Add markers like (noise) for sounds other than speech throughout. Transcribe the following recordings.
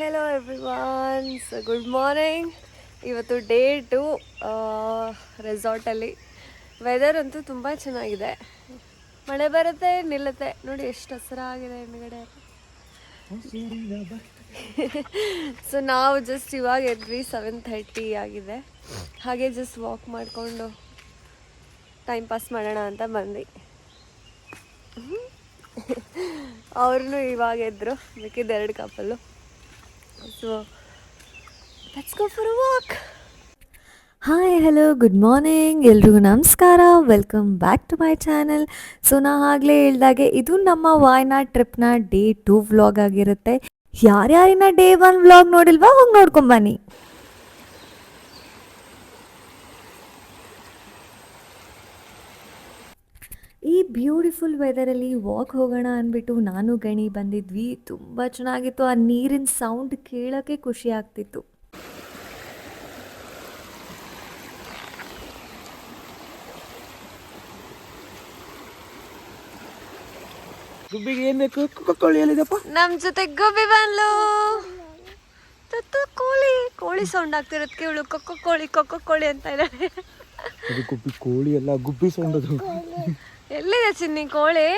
Hello everyone so good morning ಇವತ್ತು day two ರೆಸಾರ್ಟಲ್ಲಿ weather ಅಂತೂ ತುಂಬ ಚೆನ್ನಾಗಿದೆ. ಮಳೆ ಬರುತ್ತೆ, ನಿಲ್ಲುತ್ತೆ. ನೋಡಿ, ಎಷ್ಟು ಹಸಿರಾಗಿದೆ ಹಿಂದ್ಗಡೆ ಸೊ ನಾವು ಜಸ್ಟ್ ಇವಾಗ ಎದ್ವಿ ಸೆವೆನ್ ಥರ್ಟಿ ಆಗಿದೆ. ಹಾಗೆ ಜಸ್ಟ್ ವಾಕ್ ಮಾಡಿಕೊಂಡು ಟೈಮ್ ಪಾಸ್ ಮಾಡೋಣ ಅಂತ ಬಂದ್ವಿ. ಅವ್ರೂ ಇವಾಗ ಎದ್ರು. ಬೇಕಿದ್ದು ಎರಡು couple so let's go for walk hi hello good morning ಎಲ್ರಿಗೂ ನಮಸ್ಕಾರ welcome back to my channel so ನಾ ಆಗಲೇ ಹೇಳ್ದಾಗೆ, ಇದು ನಮ್ಮ ವಾಯ್ನಾಡ್ ಟ್ರಿಪ್ನ ಡೇ ಟೂ ವ್ಲಾಗ್ ಆಗಿರುತ್ತೆ. ಯಾರ್ಯಾರಿನ ಡೇ ಒನ್ ವ್ಲಾಗ್ ನೋಡಿಲ್ವಾ, ಹೋಗಿ ನೋಡ್ಕೊಂಬನ್ನಿ ಈ ಬ್ಯೂಟಿಫುಲ್ ವೆದರಲ್ಲಿ ವಾಕ್ ಹೋಗೋಣ ಅಂದ್ಬಿಟ್ಟು ನಾನು ಗಣಿ ಬಂದಿದ್ವಿ. ತುಂಬ ಚೆನ್ನಾಗಿತ್ತು. ಆ ನೀರಿನ ಸೌಂಡ್ ಕೇಳೋಕ್ಕೆ ಖುಷಿ ಆಗ್ತಿತ್ತು. ಗುಬ್ಬಿಗೆ ಏನ್ ಬೇಕು? ಕೋಳಿ ನಮ್ಮ ಜೊತೆ ಗುಬ್ಬಿ ಬಂದ್ಲು. ಕೋಳಿ. ಕೋಳಿ ಸೌಂಡ್ ಆಗ್ತಿರೋದಕ್ಕೆ ಇವಳು ಕೊಕ್ಕೋ ಕೋಳಿ ಕೊಕ್ಕೋ ಕೋಳಿ ಅಂತ ಇದ್ದಾರೆ ಅದು ಗುಬ್ಬಿ ಕೋಳಿ ಅಲ್ಲ ಗುಬ್ಬಿ ಸೌಂಡ್ ಅದು. ಎಲ್ಲಿದೆ ಚಿನ್ನಿ? ಕೋಳಿ?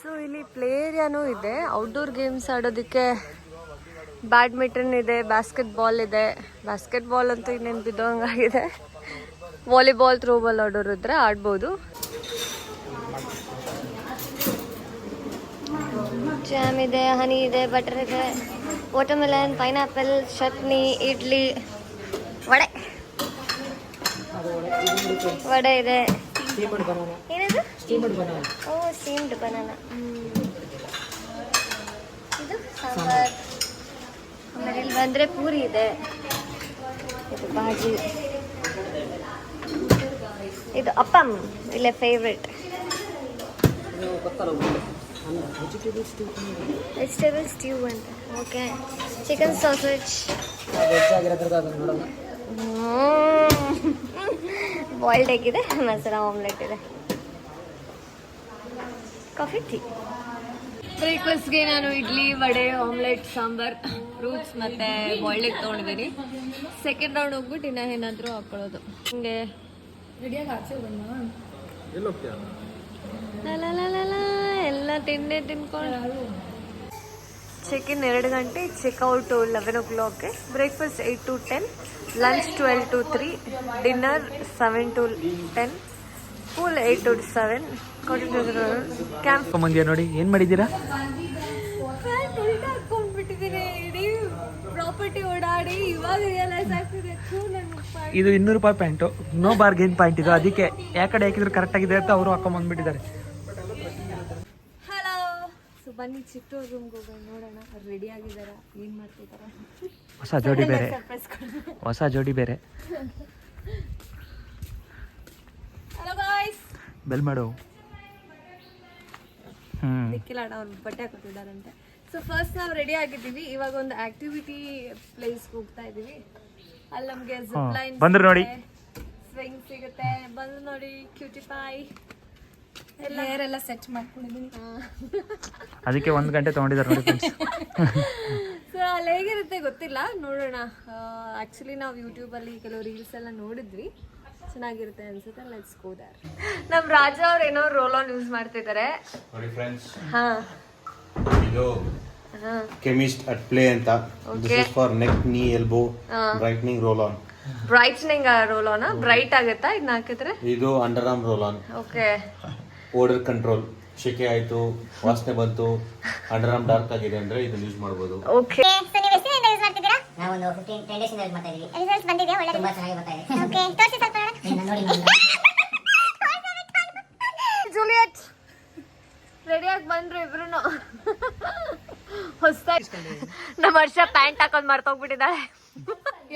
ಸೊ ಇಲ್ಲಿ ಪ್ಲೇ ಏರಿಯಾನೂ ಇದೆ. ಔಟ್ಡೋರ್ ಗೇಮ್ಸ್ ಆಡೋದಕ್ಕೆ ಬ್ಯಾಡ್ಮಿಂಟನ್ ಇದೆ ಬಾಸ್ಕೆಟ್ ಬಾಲ್ ಇದೆ. ಬಾಸ್ಕೆಟ್ ಬಾಲ್ ಅಂತೂ ಇನ್ನೇನು ಬಿದ್ದೋಂಗಾಗಿದೆ. ವಾಲಿಬಾಲ್ ಥ್ರೋಬಾಲ್ ಆಡೋರು ಇದ್ರೆ ಆಡ್ಬೋದು. ಜಾಮ್ ಇದೆ ಹನಿ ಇದೆ ಬಟರ್ ಇದೆ ವಾಟರ್ಮೆಲನ್ ಪೈನಾಪಲ್ ಚಟ್ನಿ ಇಡ್ಲಿ ವಡೆ ವಡೆ ಇದೆ. ಏನದು? ಓ ಸ್ಟೀಮ್ಡ್ ಬನಾನಾ ಇದು ಸಾಂಬಾರ್. ಆಮೇಲೆ ಇಲ್ಲಿ ಬಂದರೆ ಪೂರಿ ಇದೆ. ಇದು ಬಾಜಿ. ಇದು ಅಪ್ಪಮ್ ಇಲ್ಲೇ ಫೇವ್ರೆಟ್ ವೆಜಿಟೇಬಲ್ ಸ್ಟ್ಯೂ ಅಂತ. Okay chicken sausage boiled egg ಇದೆ ಮಸಾಲ ಆಮ್ಲೆಟ್ ಇದೆ. ಕಾಫಿ ಟೀ ಬ್ರೇಕ್ಫಾಸ್ಟ್ಗೆ ನಾನು ಇಡ್ಲಿ ವಡೆ ಆಮ್ಲೆಟ್ ಸಾಂಬಾರ್ ಫ್ರೂಟ್ಸ್ ಮತ್ತು ಬಾಯ್ಲ್ಡ್ ಎಗ್ ತೊಗೊಂಡಿದ್ದೀನಿ. ಸೆಕೆಂಡ್ ರೌಂಡ್ ಹೋಗ್ಬಿಟ್ಟು ಇನ್ನ ಏನಾದರೂ ಹಾಕೊಳ್ಳೋದು. ಹಿಂಗೆ ಎಲ್ಲ ತಿಂಡಿ ತಿನ್ಕೊಂಡು. ಚೆಕ್ ಇನ್ ಎರಡು ಗಂಟೆ ಚೆಕ್ಔಟ್ ಲೆವೆನ್ ಓ ಕ್ಲಾಕ್ಗೆ breakfast eight to ten lunch twelve to three dinner seven to ten full eight to seven camp ಮಂದಿಯ ನೋಡಿ ಏನು ಮಾಡಿದ್ದೀರಾ? ಹಾಕೊಂಡ್ಬಿಟ್ಟಿದ್ದೀನಿ. ಇಡೀ ಪ್ರಾಪರ್ಟಿ ಓಡಾಡಿ ಇವಾಗ ರಿಯಲೈಸ್ ಆಗ್ತಿದೆ. ಥೂ, ನನ್ ಇದು ಇನ್ನೂರು ರೂಪಾಯಿ ಪ್ಯಾಂಟು. ನೋ ಬಾರ್ಗೇನ್ ಪಾಯಿಂಟ್ ಇದು. ಅದಕ್ಕೆ ಯಾಕಡೆ ಹಾಕಿದ್ರೆ ಕರೆಕ್ಟ್ ಆಗಿದೆ ಅಂತ ಅವರು ಹಾಕೊಂಡ್ ಬಂದ್ಬಿಟ್ಟಿದ್ದಾರೆ ಹಲೋ ಸೊ ಬನ್ನಿ ಚಿತ್ತೂರು ರೂಮ್ಗೆ ಹೋಗೋಣ ನೋಡೋಣ. ರೆಡಿ ಆಗಿದಾರ? ಏನ್ ಮಾಡ್ತಿದಾರ? ಹೊಸ ಜೋಡಿ ಬೇರೆ. ಹೊಸ ಜೋಡಿ ಬೇರೆ. ಹಲೋ ಗಾಯ್ಸ್ ಬೆಲ್ ಮಾಡು. ನಿಖಿಲ್ ಅಣ್ಣ ಅವ್ರು ಬಟ್ಟೆ ಹಾಕೊತಿದಾರಂತೆ ಸೊ ಫಸ್ಟ್ ನಾವು ರೆಡಿ ಆಗಿದ್ದೀವಿ. ಇವಾಗ ಒಂದು ಆಕ್ಟಿವಿಟಿ ಪ್ಲೇಸ್ಗೆ ಹೋಗ್ತಾ ಇದ್ದೀವಿ ಅಲ್ಲಿ ನಮಗೆ ಜಿಪ್ ಲೈನ್ ಬಂದ್ರು ನೋಡಿ. ಸ್ವಿಂಗ್ ಸಿಗುತ್ತೆ. ಬಂದು ನೋಡಿ ಕ್ಯೂಟಿ ಪಾಯ್ ಎಲ್ಲ ಹೇರ್ ಎಲ್ಲ ಸೆಟ್ ಮಾಡ್ಕೊಂಡಿದ್ದೀನಿ ಅದಕ್ಕೆ ಒಂದು ಗಂಟೆ ತಗೊಂಡಿದ್ದಾರೆ ನೋಡಿ ಫ್ರೆಂಡ್ಸ್ ಸೊ (laughs) ಅಲ್ಲಿ ಹೇಗಿರುತ್ತೆ ಗೊತ್ತಿಲ್ಲ ನೋಡೋಣ. ಆ್ಯಕ್ಚುಲಿ ನಾವು ಯೂಟ್ಯೂಬಲ್ಲಿ ಕೆಲವು ರೀಲ್ಸ್ ಎಲ್ಲ ನೋಡಿದ್ವಿ. ಚೆನ್ನಾಗಿರುತ್ತೆ ಅನ್ಸುತ್ತೆ ಲೆಟ್ಸ್ ಗೋ ದೇರ್ ನಮ್ಮ ರಾಜ ಅವ್ರು ಏನೋ ರೋಲ್ ಆನ್ ಯೂಸ್ ಮಾಡ್ತಿದ್ದಾರೆ ನೋಡಿ ಫ್ರೆಂಡ್ಸ್ ಹಾ. ಇದು ಕೆಮಿಸ್ಟ್ ಅಟ್ ಪ್ಲೇ ಅಂತ. This is for neck knee elbow brightening roll on brightening roll on bright ಆಗುತ್ತಾ? ಇದನ್ನ ಹಾಕಿದ್ರೆ? ಇದು underarm roll on okay odour control ಶೆಕೆ ಆಯ್ತು ವಾಸನೆ ಬಂತು ಅಂಡರ್ ಆರ್ಮ್ ಡಾರ್ಕ್ ಆಗಿದೆ ಅಂದ್ರೆ ಇದನ್ನ ಯೂಸ್ ಮಾಡಬಹುದು ಓಕೆ ಸೊ ನೀವು ಎಷ್ಟಿನಿಂದ ಯೂಸ್ ಮಾಡ್ತಿದ್ದೀರಾ? ನಾವು ಒಂದು 15 10 ಡೇಸ್ ಇಂದ ಯೂಸ್ ಮಾಡ್ತಾ ಇದೀವಿ. ರಿಸಲ್ಟ್ಸ್ ಬಂದಿದೆ ಒಳ್ಳೆ ತುಂಬಾ ಚೆನ್ನಾಗಿ ಬರ್ತಾ ಇದೆ. ಓಕೆ ತೋರಿಸಿ ಸ್ವಲ್ಪ ನೋಡೋಣ. ನೋಡಿ ನೋಡಿ ಜೂಲಿಯಟ್ ರೆಡಿಯಾಗಿ ಬಂದ್ರು ಇಬ್ರುನು. (laughs) ಹೊಸ್ತಾ ನಮ್ಮ ವರ್ಷ ಪ್ಯಾಂಟ್ ಹಾಕೊಂಡು ಮರ್ತೋಗ್ಬಿಟ್ಟಿದ್ದಾಳೆ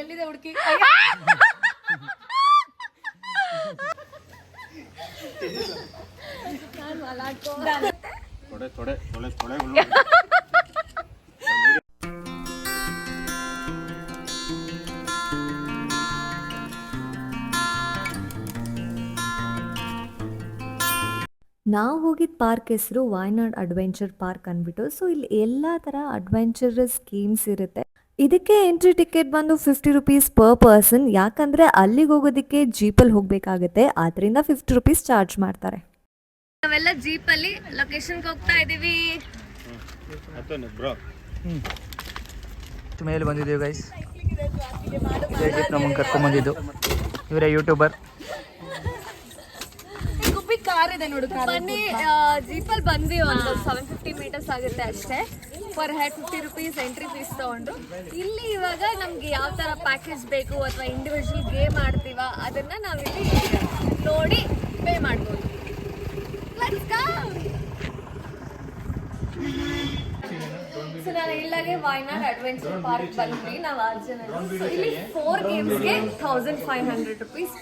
ಎಲ್ಲಿದೆ ಹುಡುಕಿ? (laughs) ನಾವು ಹೋಗಿದ್ದ ಪಾರ್ಕ್ ಹೆಸರು ವಾಯ್ನಾಡ್ ಅಡ್ವೆಂಚರ್ ಪಾರ್ಕ್ ಅಂದ್ಬಿಟ್ಟು ಸೊ ಇಲ್ಲಿ ಎಲ್ಲ ಥರ ಅಡ್ವೆಂಚರಸ್ ಗೇಮ್ಸ್ ಇರುತ್ತೆ. ಇದಕ್ಕೆ ಎಂಟ್ರಿ ಟಿಕೆಟ್ ಬಂದು ಫಿಫ್ಟಿ ರುಪೀಸ್ ಪರ್ ಪರ್ಸನ್ ಯಾಕಂದರೆ ಅಲ್ಲಿಗೆ ಹೋಗೋದಕ್ಕೆ ಜೀಪಲ್ಲಿ ಹೋಗಬೇಕಾಗುತ್ತೆ. ಆದ್ದರಿಂದ ಫಿಫ್ಟಿ ರುಪೀಸ್ ಚಾರ್ಜ್ ಮಾಡ್ತಾರೆ. ನಾವೆಲ್ಲ ಜೀಪಲ್ಲಿ ಅಲ್ಲಿ ಲೊಕೇಶನ್ಗೆ ಹೋಗ್ತಾ ಇದೀವಿ ಮೇಲೆ ಬಂದಿದ್ದೀವಿ ಗೈಸ್ ನಮ್ಮ ನಮ್ಮನ್ನು ಕರ್ಕೊಂಬಂದಿದ್ದು ಇವರೇ ಯೂಟ್ಯೂಬರ್ ಬನ್ನಿ ಜೀಪಲ್ಲಿ ಬಂದ್ವಿ ಒಂದು ಸೆವೆನ್ ಫಿಫ್ಟಿ ಮೀಟರ್ಸ್ ಆಗುತ್ತೆ ಅಷ್ಟೇ. Per head fifty rupees entry fees ತಗೊಂಡು. ಇಲ್ಲಿ ಇವಾಗ ನಮ್ಗೆ ಯಾವ ತರ ಪ್ಯಾಕೇಜ್ ಬೇಕು ಅಥವಾ ಇಂಡಿವಿಜುವಲ್ ಗೇಮ್ ಆಡ್ತೀವ ಅದನ್ನ ನಾವಿಲ್ಲಿ ನೋಡಿ ಪೇ ಮಾಡ್ಬೋದು! ಸೊ ನಾನು ಇಲ್ಲಾಗೆ ವಾಯ್ನಾಡ್ ಅಡ್ವೆಂಚರ್ ಪಾರ್ಕ್ ಬಂದ್ವಿ. ನಾವು ಆರು ಜನ ಸೊ ಇಲ್ಲಿ four ಗೇಮ್ಸ್ಗೆ thousand five hundred rupees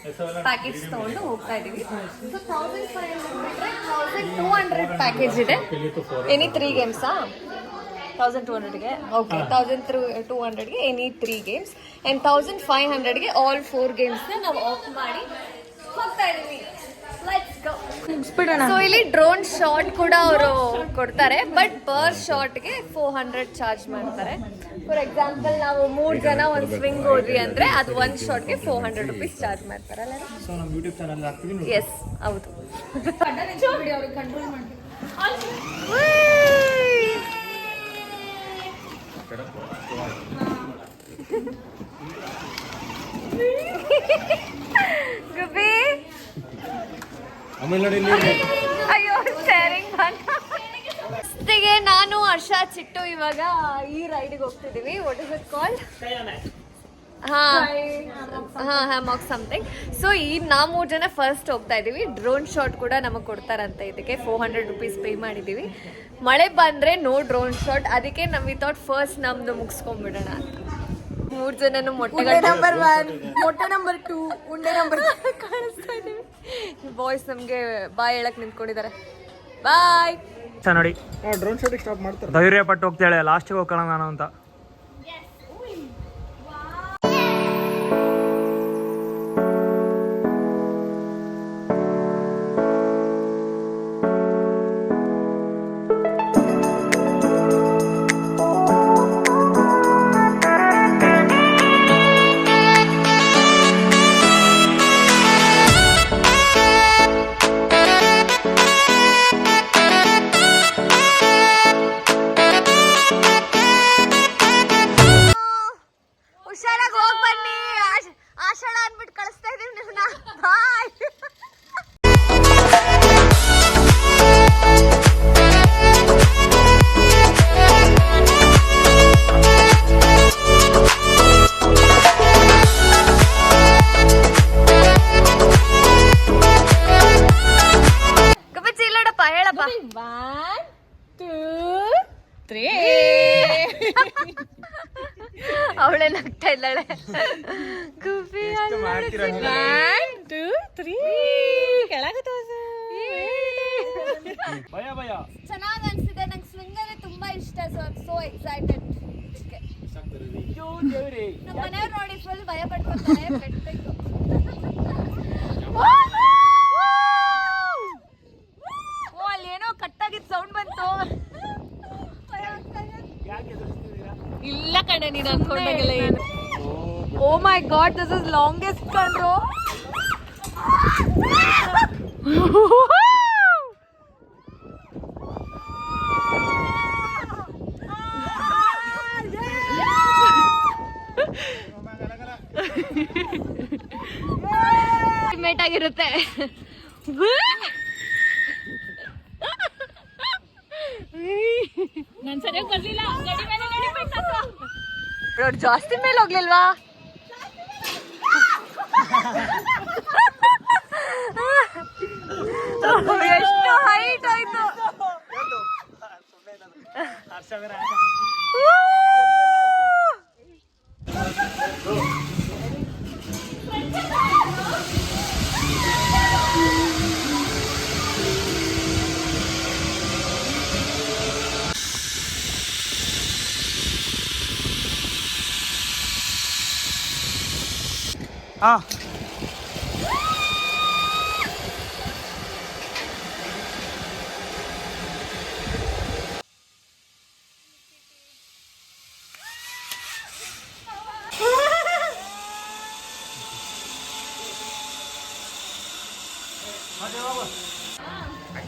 package ತೊಗೊಂಡು ಹೋಗ್ತಾ ಇದೀವಿ so thousand five hundred thousand two hundred package ಇದೆ. ಎನಿ ತ್ರೀ ಗೇಮ್ಸಾ ತೌಸಂಡ್ ಟೂ ಹಂಡ್ರೆಡ್ಗೆ okay thousand through two ಹಂಡ್ರೆಡ್ಗೆ any three games and thousand five ಹಂಡ್ರೆಡ್ಗೆ all four ಗೇಮ್ಸ್ನ ನಾವು ಆಫ್ ಮಾಡಿ ಹೋಗ್ತಾ ಇದೀವಿ ಸೊ ಇಲ್ಲಿ ಡ್ರೋನ್ ಶಾಟ್ ಕೂಡ ಅವರು ಕೊಡ್ತಾರೆ ಬಟ್ ಪರ್ ಶಾಟ್ಗೆ ಫೋರ್ ಹಂಡ್ರೆಡ್ ಚಾರ್ಜ್ ಮಾಡ್ತಾರೆ. ಫಾರ್ ಎಕ್ಸಾಂಪಲ್ ನಾವು ಮೂರು ಜನ ಒಂದು ಸ್ವಿಂಗ್ ಹೋದ್ವಿ ಅಂದ್ರೆ ಅದು ಒಂದು ಶಾಟ್ಗೆ ಫೋರ್ ಹಂಡ್ರೆಡ್ ರುಪೀಸ್ ಚಾರ್ಜ್ ಮಾಡ್ತಾರಲ್ಲ ಸೊ ನಮ್ಮ ಯೂಟ್ಯೂಬ್ ಚಾನಲ್ ಹಾಕ್ತೀವಿ ಎಸ್ ಹೌದು. (laughs) ಗುಬ್ಬಿ ಅಯ್ಯೋ ಸ್ಟೇರಿಂಗ್ಗೆ ನಾನು, ಹರ್ಷ, ಚಿಟ್ಟು ಇವಾಗ ಈ ರೈಡ್ಗೆ ಹೋಗ್ತಿದೀವಿ ವಾಟ್ ಇಸ್ ಇಟ್ ಕಾಲ್ ಹಾ ಹಾ ಹ್ಯಾಮಾಕ್ ಸಮಥಿಂಗ್ ಸೊ ಈ ನಾ ಮೂರು ಜನ ಫಸ್ಟ್ ಹೋಗ್ತಾ ಇದೀವಿ ಡ್ರೋನ್ ಶಾಟ್ ಕೂಡ ನಮಗೆ ಕೊಡ್ತಾರಂತೆ. ಇದಕ್ಕೆ ಫೋರ್ ಹಂಡ್ರೆಡ್ ರುಪೀಸ್ ಪೇ ಮಾಡಿದ್ದೀವಿ. ಮಳೆ ಬಂದ್ರೆ ನೋ ಡ್ರೋನ್ ಶಾಟ್ ಅದಕ್ಕೆ ನಾವು ವಿತೌಟ್ ಫಸ್ಟ್ ನಮ್ಮದು ಮುಗಿಸ್ಕೊಂಡ್ಬಿಡೋಣ ಅಂತ. ಮೂರು ಜನ ಮೊಟ್ಟೆ ನಂಬರ್ ಒನ್ ಮೊಟ್ಟೆ ನಂಬರ್ ಟೂ ಉಂಡೆ ನಂಬರ್ (laughs) ಕಾಣಿಸ್ತಾ ಇದೀವಿ ಬಾಯ್ಸ್ ನಮ್ಗೆ ಬಾಯ್ ಹೇಳಕ್ ನಿಂತ್ಕೊಂಡಿದ್ದಾರೆ. ಬಾಯ್ ನೋಡಿ. ಡ್ರೋನ್ ಶಾಟಿಗೆ ಸ್ಟಾಪ್ ಮಾಡ್ತಾರೆ. ಧೈರ್ಯ ಪಟ್ಟು ಹೋಗ್ತಾಳೆ ಲಾಸ್ಟಿಗೆ ಹೋಗ್ಕೊಳ್ಳೋಣ ನಾನು ಅಂತ. ಭಯ ಭಯ. ಚೆನ್ನಾಗಿ ಅನ್ಸಿದೆ. ನಂಗೆ ಸ್ವಿಂಗ್ ಅಂದ್ರೆ ತುಂಬಾ ಇಷ್ಟ. ಸೊ ಐ ಸೋ ಎಕ್ಸೈಟೆಡ್ ನಮ್ಮ ಮನೆಯವ್ರು ನೋಡಿ ಫುಲ್ ಭಯ ಪಡ್ಕೊತಾರೆ. ಓ ಅಲ್ಲೇನೋ ಏನೋ ಕಟ್ಟಾಗಿದ್ ಸೌಂಡ್ ಬಂತು. ಇಲ್ಲ ಕಣೆ ನೀನು ಅನ್ಕೊಂಡಾಗೆಲ್ಲ ಏನು? ಓ my God this is longest ಕಣ್ರು mate ಆಗಿರುತ್ತೆ. ನನ್ ಸರಿಯಾಗಿ ಬರ್ಲಿಲ್ಲ. ಜಾಸ್ತಿ ಮೇಲೆ ಹೋಗ್ಲಿಲ್ವಾ ಎಷ್ಟು ಹೈಟ್ ಆಯ್ತು ಹಾ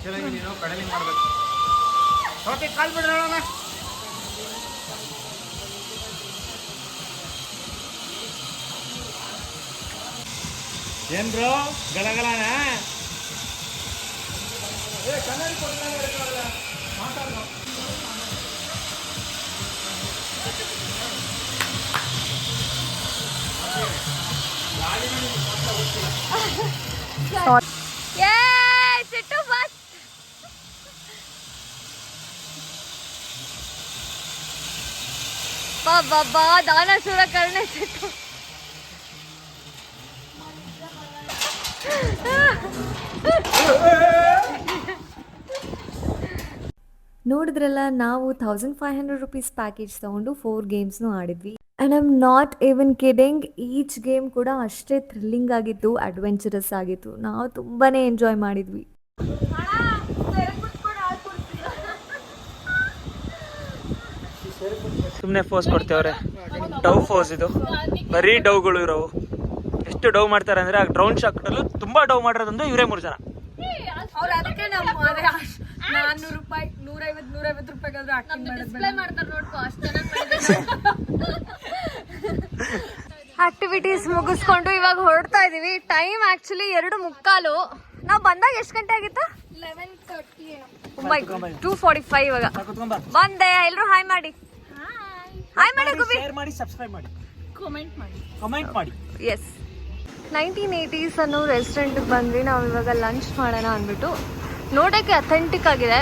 ಆ್ಯಕ್ಚುಲಾಗಿ ನೀನು ಕಡಲಿಂಗ್ ಮಾಡಬೇಕು ಓಕೆ ಕಾಲ್ ಬಿಡ್ರಿ ನೋಡೋಣ ಏನ್ ಬ್ರೋ ಗಲಗಲನ ಏ ಚಿಟ್ಟು ಬಸ್ ಬಾ ಬಾ ಬಾ ದಾನಶೂರ ಕರ್ಣೆ ನೋಡಿದ್ರಲ್ಲ ನಾವು thousand five hundred rupees package ತಗೊಂಡು ಫೋರ್ ಗೇಮ್ಸ್ನು ಆಡಿದ್ವಿ. And I'm not even kidding each game ಕೂಡ ಅಷ್ಟೇ ಥ್ರಿಲ್ಲಿಂಗ್ ಆಗಿತ್ತು ಅಡ್ವೆಂಚರಸ್ ಆಗಿತ್ತು. ನಾವು ತುಂಬಾ ಎಂಜಾಯ್ ಮಾಡಿದ್ವಿ. ಸುಮ್ಮನೆ ಫೋಸ್ ಕೊಡ್ತೇವ್ರೆ ಡವ್ ಫೋಸ್ ಇದು. ಬರೀ ಡವ್ಗಳು ಇರೋವು. ಎಷ್ಟು ಡವ್ ಮಾಡ್ತಾರೆ ಅಂದ್ರೆ ಆ ಡ್ರೌನ್ ಶಾಕ್ಟಲ್ಲೂ ತುಂಬಾ ಡವ್ ಮಾಡಿರೋದಂದ್ರೆ ಇವರೇ ಮೂರು ಜನ. ಆಕ್ಟಿವಿಟೀಸ್ (laughs) ಮುಗಿಸ್ಕೊಂಡು ಇವಾಗ ಹೊರಡ್ತಾ ಇದೀವಿ. ಟೈಮ್ ಆಕ್ಚುಲಿ ಎರಡು ಮುಕ್ಕಾಲು. ನಾವು ಬಂದಾಗ ಎಷ್ಟು ಗಂಟೆ ಆಗಿತ್ತು? ಟೂ ಫಾರ್ಟಿ ಫೈವ್ ಇವಾಗ. ಬಂದೆ ಎಲ್ಲರೂ ಹಾಯ್ ಮಾಡಿ. ಹಾಯ್ ಮಾಡಿ ಶೇರ್ ಮಾಡಿ ಸಬ್ಸ್ಕ್ರೈಬ್ ಮಾಡಿ. ಕಮೆಂಟ್ ಮಾಡಿ. ಕಮೆಂಟ್ ಮಾಡಿ. ಎಸ್ ನೈನ್ಟೀನ್ ಏಯ್ಟೀಸ್ ಅನ್ನೋ ರೆಸ್ಟೋರೆಂಟ್ಗೆ ಬಂದ್ವಿ. ನಾವು ಇವಾಗ ಲಂಚ್ ಮಾಡೋಣ ಅಂದ್ಬಿಟ್ಟು. ನೋಡೋಕ್ಕೆ ಅಥೆಂಟಿಕ್ ಆಗಿದೆ.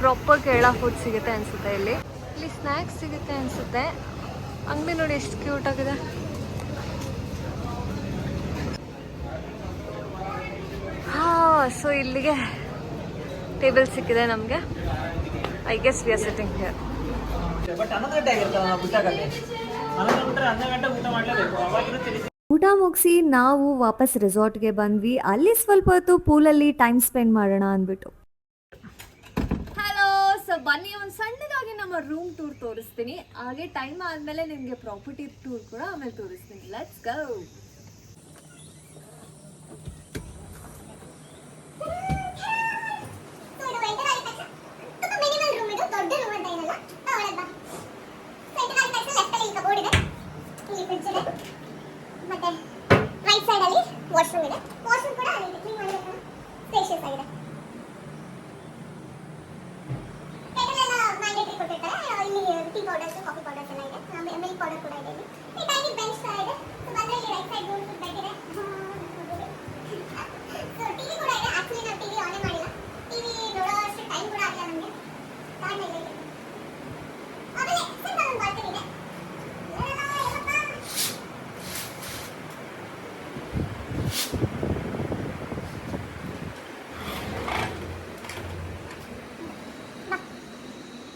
ಪ್ರಾಪರ್ ಕೇರಳ ಫುಡ್ ಸಿಗುತ್ತೆ ಅನಿಸುತ್ತೆ ಇಲ್ಲಿ. ಇಲ್ಲಿ ಸ್ನ್ಯಾಕ್ಸ್ ಸಿಗುತ್ತೆ ಅನಿಸುತ್ತೆ. ಅಂಗಡಿ ನೋಡಿ ಎಷ್ಟು ಕ್ಯೂಟ್ ಆಗಿದೆ. ಹಾಂ ಸೊ ಇಲ್ಲಿಗೆ ಟೇಬಲ್ ಸಿಕ್ಕಿದೆ ನಮಗೆ. I guess we are sitting here but ಹನ್ನೊಂದು ಗಂಟೆ ಆಗಿರ್ತಲ್ಲ ನಾವು ಬಿಟ್ಟಾಗಲ್ಲಿ ಹನ್ನೊಂದು ಗಂಟೆ ಹನ್ನೆರಡು ಗಂಟೆ ಊಟ ಮಾಡಲೇಬೇಕು. ಅವಾಗಿರುತ್ತೆ ಊಟ ಮುಗಿಸಿ ನಾವು ವಾಪಸ್ ರೆಸಾರ್ಟ್ಗೆ ಬಂದ್ವಿ. ಅಲ್ಲಿ ಸ್ವಲ್ಪ ಹೊತ್ತು ಪೂಲಲ್ಲಿ ಟೈಮ್ ಸ್ಪೆಂಡ್ ಮಾಡೋಣ ಅಂದ್ಬಿಟ್ಟು. ಹಲೋ ಸೊ ಬನ್ನಿ ಒಂದು ಸಣ್ಣದಾಗಿ ನಮ್ಮ ರೂಮ್ ಟೂರ್ ತೋರಿಸ್ತೀನಿ. ಹಾಗೆ ಟೈಮ್ ಆದಮೇಲೆ ನಿಮಗೆ ಪ್ರಾಪರ್ಟಿ ಟೂರ್ ಕೂಡ ಆಮೇಲೆ ತೋರಿಸ್ತೀನಿ. ಲೆಟ್ಸ್ ಗೋ ಸೊ ಇದು ಎಂಟರ್ ಆಗಿದ ತಕ್ಷಣ ತುಂಬ ಮಿನಿಮಲ್ ರೂಮ್ ಇದು ದೊಡ್ಡ ರೂಮ್ ಅಂತ ಏನಲ್ಲ ಬಾ ಒಳಗೆ ಬಾ ಸೊ ಎಂಟರ್ ಆಗಿದ ತಕ್ಷಣ ಲೆಫ್ಟ್ ಅಲ್ಲಿ ಇಲ್ಲಿ ಕಬೋರ್ಡ್ ಇದೆ ಇಲ್ಲಿ ಫ್ರಿಡ್ಜ್ ಇದೆ ಮತ್ತೆ ರೈಟ್ ಸೈಡ್ ಅಲ್ಲಿ ವಾಶ್ರೂಮ್ ಇದೆ ವಾಶ್ರೂಮ್ ಕೂಡ ಅಲ್ಲಿ ಕ್ಲೀನ್ ಮಾಡಬೇಕಲ್ಲ ಸ್ಪೇಷಿಯಸ್ ಆಗಿದೆ ಟೇಬಲ್ ಎಲ್ಲ ಮ್ಯಾಂಡೇಟರಿ ಕೊಟ್ಟಿರ್ತಾರೆ ಇಲ್ಲಿ ಟೀ ಪೌಡರ್ಸ್ ಕಾಫಿ ಪೌಡರ್ಸ್ ಎಲ್ಲ ಇದೆ ಆಮೇಲೆ ಮಿಲ್ಕ್ ಪೌಡರ್ ಕೂಡ ಇದೆ ಇಲ್ಲಿ ಈ ಟೈನಿ ಬೆಂಚ್ ತರ ಇದೆ ಸೊ ಬಂದ್ರೆ ಇಲ್ಲಿ ರೈಟ್ ಸೈಡ್ ರೂಮ್ ಬೆಡ್ ಇದೆ ಸೊ ಟಿವಿ ಕೂಡ ಇದೆ ಆಕ್ಚುಲಿ ನಾವು ಟಿವಿ ಆನ್ ಮಾಡಿಲ್ಲ ಟಿವಿ ನೋಡೋ ಅಷ್ಟು ಟೈಮ್ ಕೂಡ ಆಗಿಲ್ಲ ನಮಗೆ ತಾಳ್ಮೆ ಇಲ್ಲ ಇಲ್ಲಿ. ಆಮೇಲೆ ಸಣ್ಣ ಒಂದು ಬಾಲ್ಕನಿ ಇದೆ ಏನಣ್ಣ, ಏನಪ್ಪ?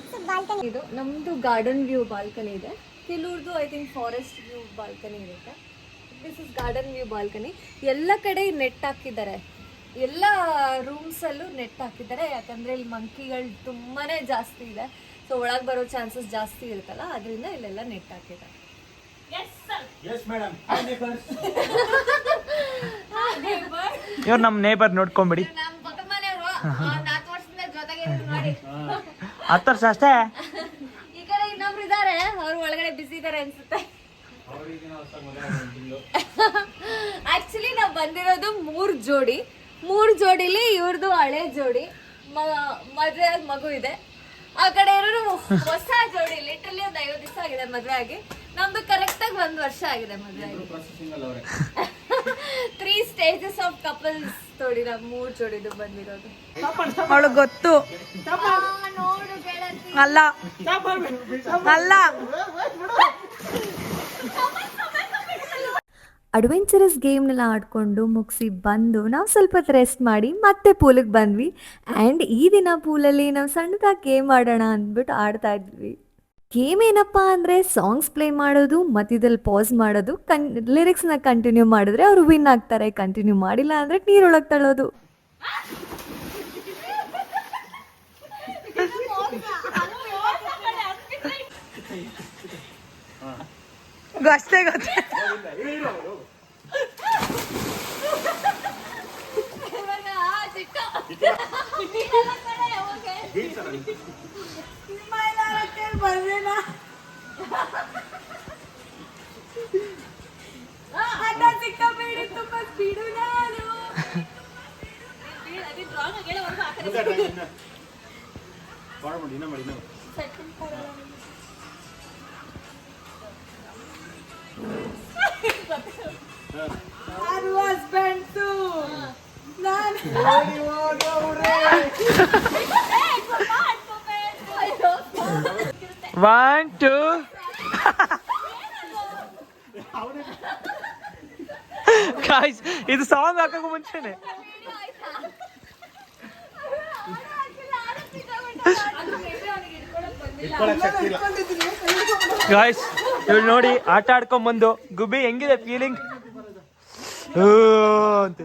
ಸೊ ಬಾಲ್ಕನಿ ಇದು ನಮ್ದು ಗಾರ್ಡನ್ ವ್ಯೂ ಬಾಲ್ಕನಿ ಇದೆ. ಕೆಲವ್ರದ್ದು I think forest view balcony ಇರುತ್ತೆ. This is garden view balcony ಎಲ್ಲ ಕಡೆ ನೆಟ್ ಹಾಕಿದ್ದಾರೆ. ಎಲ್ಲ ರೂಮ್ಸಲ್ಲೂ ನೆಟ್ ಹಾಕಿದ್ದಾರೆ. ಯಾಕಂದರೆ ಇಲ್ಲಿ ಮಂಕಿಗಳು ತುಂಬಾ ಜಾಸ್ತಿ ಇದೆ. ಸೊ ಒಳಗೆ ಬರೋ ಚಾನ್ಸಸ್ ಜಾಸ್ತಿ ಇರುತ್ತಲ್ಲ ಅದರಿಂದ ಇಲ್ಲೆಲ್ಲ ನೆಟ್ ಹಾಕಿದ್ದಾರೆ. ಇವ್ರು ನಮ್ಮ ನೇಬರ್ ನೋಡ್ಕೊಂಬಿಡಿ. ಹತ್ತು ವರ್ಷ ಅಷ್ಟೇ ಈ ಕಡೆ ಇನ್ನೊಬ್ರು ಇದ್ದಾರೆ ಅವ್ರು ಇದ್ದಾರೆ ಅನ್ಸುತ್ತೆ. ಆಕ್ಚುಲಿ ನಾವು (laughs) ಬಂದಿರೋದು ಮೂರ್ ಜೋಡಿ. ಮೂರ್ ಜೋಡಿಲಿ ಇವ್ರದ್ದು ಹಳೆ ಜೋಡಿ ಮ- ಮದ್ವೆ ಆದ ಮಗು ಇದೆ. ಆ ಕಡೆ ಇರೋರು ಹೊಸ ಜೋಡಿ ಲಿಟರ್ಲಿ ಒಂದ್ ಐವತ್ತು ದಿವಸ ಆಗಿದೆ ಮದ್ವೆ ಆಗಿ. ನಮ್ದು ಕರೆಕ್ಟ್ ಆಗಿ ಒಂದ್ ವರ್ಷ ಆಗಿದೆ ಮದ್ವೆ ಆಗಿ. ತ್ರೀ ಸ್ಟೇಜಸ್ ಆಫ್ ಕಪಲ್ಸ್ ತೋಡಿ ನಮ್ ಮೂರ್ ಜೋಡಿದು ಬಂದಿರೋದು. ಅವಳು ಗೊತ್ತು. ನೋಡು ಗೆಳತಿ. ಅಲ್ಲ. ಅಲ್ಲ. ಅಡ್ವೆಂಚರಸ್ ಗೇಮ್ನೆಲ್ಲ ಆಡಿಕೊಂಡು ಮುಗಿಸಿ ಬಂದು ನಾವು ಸ್ವಲ್ಪ ಹೊತ್ತು ರೆಸ್ಟ್ ಮಾಡಿ ಮತ್ತೆ ಪೂಲಿಗೆ ಬಂದ್ವಿ. ಆ್ಯಂಡ್ ಈ ದಿನ ಪೂಲಲ್ಲಿ ನಾವು ಸಣ್ಣದಾಗಿ ಗೇಮ್ ಆಡೋಣ ಅಂದ್ಬಿಟ್ಟು ಆಡ್ತಾ ಇದ್ವಿ. ಗೇಮ್ ಏನಪ್ಪ ಅಂದರೆ ಸಾಂಗ್ಸ್ ಪ್ಲೇ ಮಾಡೋದು ಮಧ್ಯದಲ್ಲಿ ಪಾಸ್ ಮಾಡೋದು, ಕನ್ ಲಿರಿಕ್ಸ್ನ ಕಂಟಿನ್ಯೂ ಮಾಡಿದ್ರೆ ಅವರು ವಿನ್ ಆಗ್ತಾರೆ ಕಂಟಿನ್ಯೂ ಮಾಡಿಲ್ಲ ಅಂದರೆ ನೀರೊಳಗೆ ತಳ್ಳೋದು. (laughs) ಅಷ್ಟೇ ಗೊತ್ತ ಇವಾಗ ಚಿಕ್ಕ ಒನ್ ಟು ಗಾಯ್ಸ್ ಇದು ಸಾಂಗ್ ಹಾಕಕ್ಕೂ ಮುಂಚೆನೆ ಗಾಯ್ಸ್ ಇವಳು ನೋಡಿ ಆಟ ಆಡ್ಕೊಂಡ್ ಬಂದು ಗುಬ್ಬಿ ಹೆಂಗಿದೆ ಫೀಲಿಂಗ್ ಅಂತೆ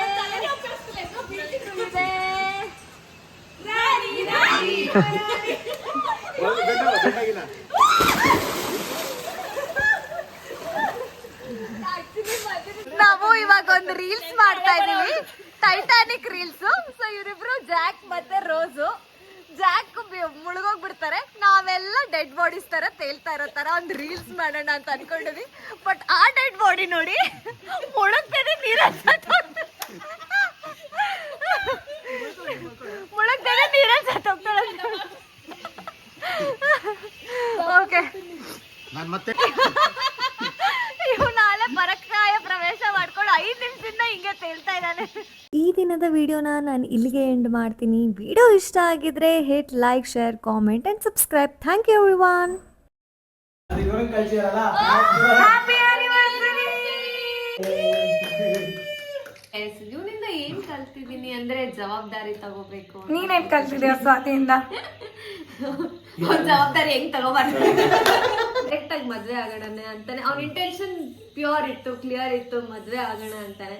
ನಾವು ಇವಾಗ ಒಂದು ರೀಲ್ಸ್ ಮಾಡ್ತಾ ಇದೀವಿ. ಟೈಟಾನಿಕ್ ರೀಲ್ಸ್ ಸೊ ಇವರಿಬ್ರು ಜಾಕ್ ಮತ್ತೆ ರೋಸು ಜಾಕ್ ಮುಳುಗೋಗ್ಬಿಡ್ತಾರೆ. ನಾವೆಲ್ಲ ಡೆಡ್ ಬಾಡೀಸ್ ತರ ತೇಲ್ತಾ ಇರೋ ತರ ಒಂದು ರೀಲ್ಸ್ ಮಾಡೋಣ ಅಂತ ಅನ್ಕೊಂಡಿದ್ವಿ. ಬಟ್ ಆ ಡೆಡ್ ಬಾಡಿ ನೋಡಿ ಮುಳುಗ್ತದೆ ನೀರಲ್ಲಿ ಓಕೆ. ಇವ್ ನಾಳೆ ಪರಕಾಯ ಪ್ರವೇಶ ಮಾಡ್ಕೊಂಡು ಐದು ನಿಮಿಷದಿಂದ ಹಿಂಗೆ ತೇಲ್ತಾ ಇದ್ದಾನೆ. ಈ ದಿನದ ವಿಡಿಯೋನ ನಾನು ಇಲ್ಲಿಗೆ ಎಂಡ್ ಮಾಡ್ತೀನಿ. ವಿಡಿಯೋ ಇಷ್ಟ ಆಗಿದ್ರೆ hit like share comment and subscribe thank you everyone ಇವನಿಂದ ಏನ್ ಕಲ್ತಿದೀನಿ ಅಂದ್ರೆ ಜವಾಬ್ದಾರಿ ತಗೋಬೇಕು ನೀನೇನ್ ಕಲ್ತಿದ್ಯಾ ಸ್ವಾತಿಯಿಂದ? (laughs) ಜವಾಬ್ದಾರಿ ಹೆಂಗ್ ತಗೋಬಾರ್ದು? ಕರೆಕ್ಟ್ ಆಗಿ ಮದ್ವೆ ಆಗೋಣ ಅಂತಾನೆ. ಅವ್ನ ಇಂಟೆನ್ಷನ್ ಪ್ಯೂರ್ ಇತ್ತು ಕ್ಲಿಯರ್ ಇತ್ತು ಮದ್ವೆ ಆಗೋಣ ಅಂತಾನೆ.